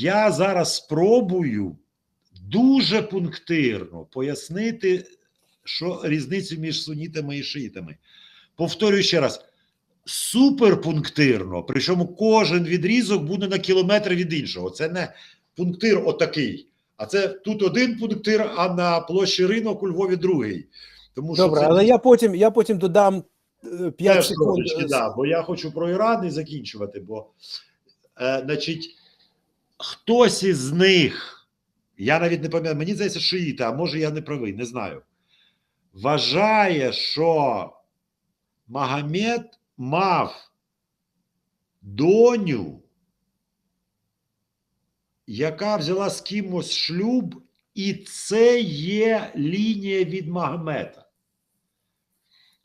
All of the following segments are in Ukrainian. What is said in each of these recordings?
Я зараз спробую дуже пунктирно пояснити, що різницю між сунітами і шиїтами. Повторюю ще раз: суперпунктирно, причому кожен відрізок буде на кілометр від іншого. Це не пунктир отакий, а це тут один пунктир, а на площі ринок у Львові другий. Тому що Добре, це але я потім я потім додам 5 теж секунд. трошечки, да, бо я хочу про Іран і закінчувати. Бо, е, значить, хтось із них, я навіть не пам'ятаю, мені здається, шиїти, а може я не правий, не знаю. Вважає, що Магомед мав доню, яка взяла з кимось шлюб, і це є лінія від Магомета.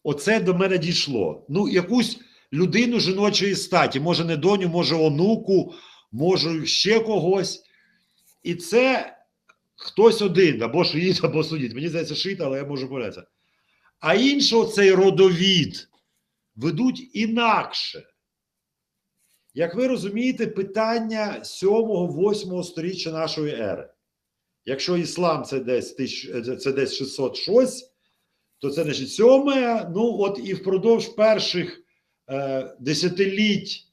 Оце до мене дійшло. Ну, якусь людину жіночої статі, може, не доню, може, онуку, може, ще когось. І це хтось один, або шиїт, або судіть. Мені здається, шиїт, але я можу помилятися. А іншого цей родовід ведуть інакше. Як ви розумієте, питання 7-8 сторіччя нашої ери. Якщо іслам це десь, це десь 606, то це значить сьоме. Ну, от і впродовж перших е, десятиліть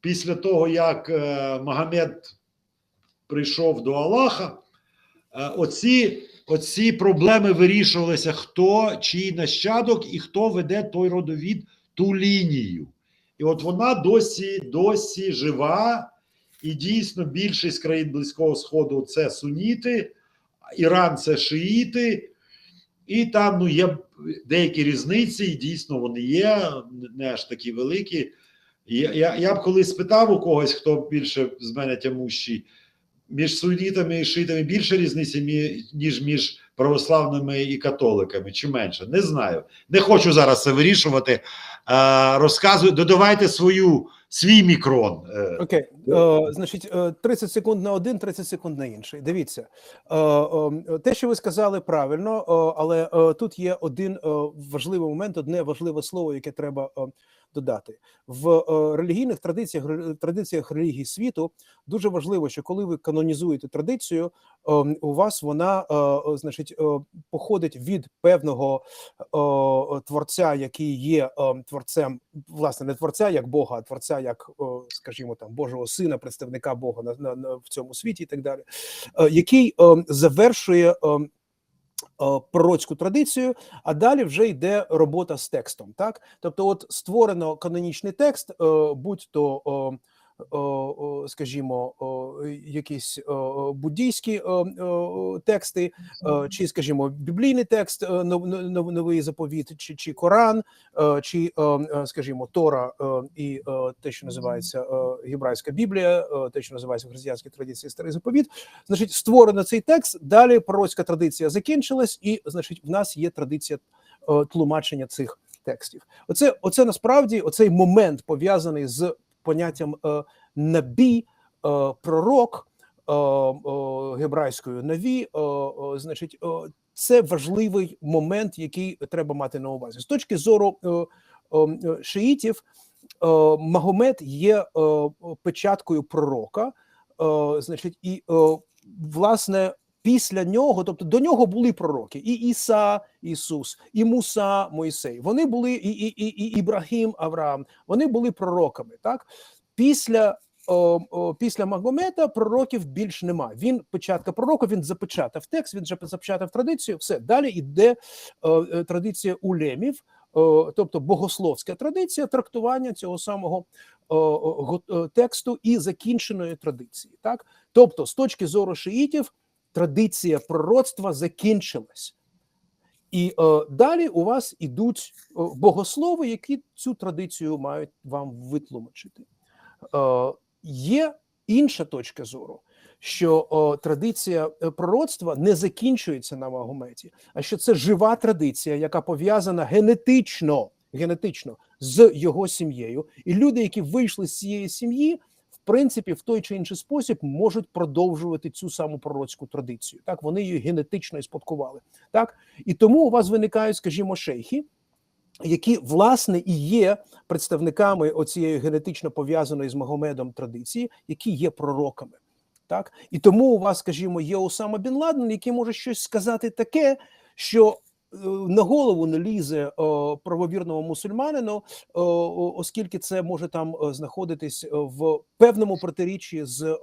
після того, як е, Магомед прийшов до Аллаха, е, оці, оці проблеми вирішувалися, хто чий нащадок і хто веде той родовід, ту лінію. І от вона досі, досі жива, і дійсно більшість країн Близького Сходу це суніти, Іран це шиїти. І там ну, є деякі різниці, і дійсно вони є, не аж такі великі. Я, я, я б колись спитав у когось, хто більше з мене тямущий, між сунітами і шиїтами більше різниці, ніж між православними і католиками, чи менше. Не знаю. Не хочу зараз це вирішувати. Е, розказуй, додавайте свою, свій мікрон. Е, Окей, е, значить, е, 30 секунд на один, 30 секунд на інший. Дивіться, е, е, те, що ви сказали, правильно, е, але е, тут є один е, важливий момент, одне важливе слово, яке треба е, додати. В е, релігійних традиціях традиціях релігій світу дуже важливо, що коли ви канонізуєте традицію, е, у вас вона, е, е, значить, походить від певного творця, який є творцем, власне, не творця як Бога, а творця як, скажімо, там Божого сина, представника Бога на, на, на в цьому світі і так далі, який е, завершує. Е, е, Пророцьку традицію, а далі вже йде робота з текстом. Так, тобто, от створено канонічний текст, е, скажімо, якісь буддійські тексти, чи, скажімо, біблійний текст, нов- нов- новий заповіт, чи, чи Коран, чи, скажімо, Тора і те, що називається гібрайська Біблія, те, що називається в християнській традиції старий заповіт. Значить, створено цей текст. Далі пророцька традиція закінчилась, і значить, в нас є традиція тлумачення цих текстів. Оце, оце насправді оцей момент пов'язаний з поняттям е, набі, е, пророк е, гебрайською наві. Значить, це важливий момент, який треба мати на увазі з точки зору шиїтів. Магомед є печаткою пророка, значить, і власне після нього, тобто до нього були пророки, і Іса, Ісус, і Муса, Мойсей. Вони були і, і, і, і Ібрагім, Авраам. Вони були пророками. Так після о, о, після Магомета пророків більш нема. Він початка пророка, він запечатав текст, він же запечатав традицію. Все далі йде е, е, традиція улемів, тобто богословська традиція трактування цього самого тексту і закінченої традиції. Так, тобто, з точки зору шиїтів, традиція пророцтва закінчилась. І е, далі у вас ідуть е, богослови, які цю традицію мають вам витлумачити. Е, є інша точка зору, що е, традиція е, пророцтва не закінчується на Магометі, а що це жива традиція, яка пов'язана генетично, генетично з його сім'єю. І люди, які вийшли з цієї сім'ї, принципі, в той чи інший спосіб можуть продовжувати цю саму пророцьку традицію. Так вони її генетично і спадкували. Так і тому у вас виникають, скажімо, шейхи, які власне і є представниками оцієї генетично пов'язаної з Магомедом традиції, які є пророками. Так і тому у вас, скажімо, є Осама Бін Ладен, який може щось сказати таке, що на голову не лізе о, правовірному мусульманину, о, оскільки це може там е, знаходитись е, в певному протиріччі з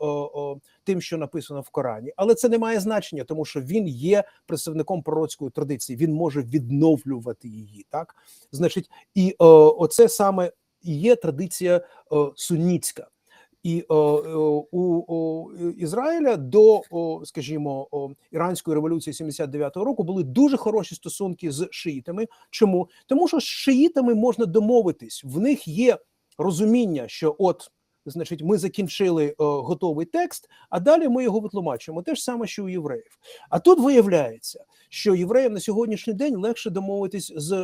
тим, що написано в Корані, але це не має значення, тому що він є представником пророцької традиції. Він може відновлювати її. Так, значить, і оце саме є традиція сунітська. І о, о, у Ізраїля до, о, скажімо, о, іранської революції 79-го року були дуже хороші стосунки з шиїтами. Чому? Тому що з шиїтами можна домовитись. В них є розуміння, що от. Значить, ми закінчили о, готовий текст, а далі ми його витлумачуємо. Те ж саме, що у євреїв. А тут виявляється, що євреям на сьогоднішній день легше домовитись з е,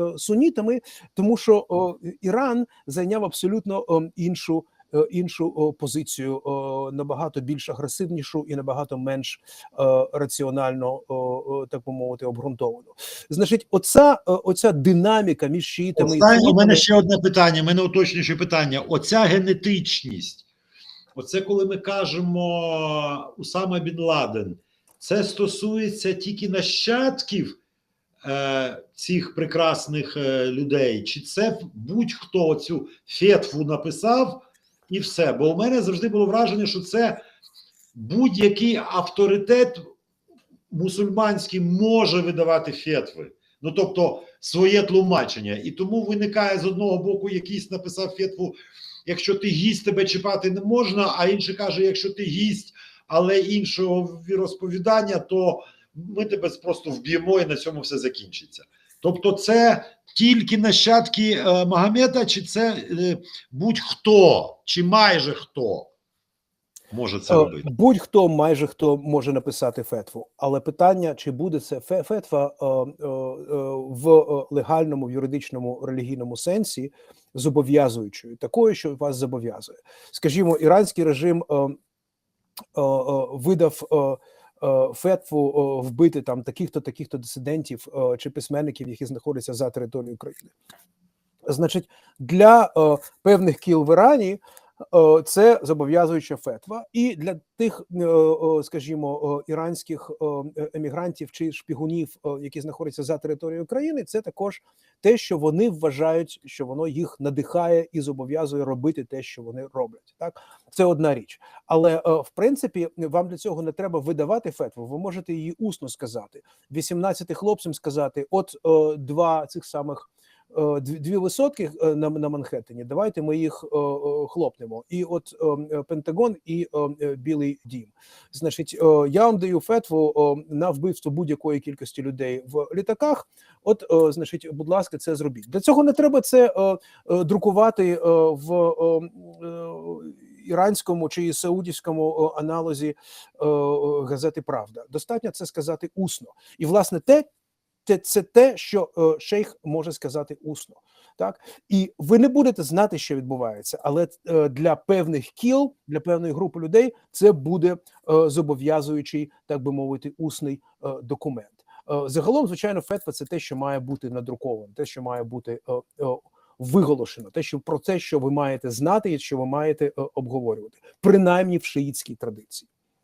е, сунітами, тому що о, Іран зайняв абсолютно о, іншу е, іншу позицію, набагато більш агресивнішу і набагато менш е, раціонально, так би мовити, обґрунтовану. Значить, оця, е, оця динаміка між шиїтами і у мене ще одне питання, у мене уточнююче питання. Оця генетичність, оце коли ми кажемо Усама Бін Ладен, це стосується тільки нащадків е, цих прекрасних е, людей, чи це будь-хто цю фетву написав і все? Бо у мене завжди було враження, що це будь-який авторитет мусульманський може видавати фетви. Ну тобто своє тлумачення. І тому виникає з одного боку, якийсь написав фетву, якщо ти гість, тебе чіпати не можна, а інший каже, якщо ти гість, але іншого віросповідання, то ми тебе просто вб'ємо і на цьому все закінчиться. Тобто, це тільки нащадки е, Магомета, чи це е, будь-хто, чи майже хто може це Е, робити? Будь-хто, майже хто може написати фетву, але питання, чи буде це фетва в легальному, в юридичному релігійному сенсі зобов'язуючою, такою, що вас зобов'язує. Скажімо, іранський режим видав. Е, Фетву е, вбити там таких-то таких-то дисидентів е, чи письменників, які знаходяться за територією України. Значить, для певних кіл в Ірані це зобов'язуюча фетва, і для тих, е, е, скажімо, е, іранських е, емігрантів чи шпігунів, е, які знаходяться за територією України, це також те, що вони вважають, що воно їх надихає і зобов'язує робити те, що вони роблять. Так, це одна річ. Але е, в принципі вам для цього не треба видавати фетву. Ви можете її усно сказати. 18 хлопцям сказати: от е, два цих самих. Е, Дві висотки е, на, на Манхеттені. Давайте ми їх е, хлопнемо. І от Пентагон і Білий Дім. Значить, я вам даю фетву на вбивство будь-якої кількості людей в літаках. От, значить, будь ласка, це зробіть. Для цього не треба це друкувати в іранському чи саудівському аналозі газети Правда. Достатньо це сказати усно. І власне те, те це те, що е, шейх може сказати усно. Так і ви не будете знати, що відбувається, але е, для певних кіл, для певної групи людей, це буде е, зобов'язуючий, так би мовити, усний документ. Загалом, звичайно, фетва це те, що має бути надруковано, те, що має бути виголошено, те, що про те, що ви маєте знати, і що ви маєте обговорювати, принаймні в шиїтській традиції.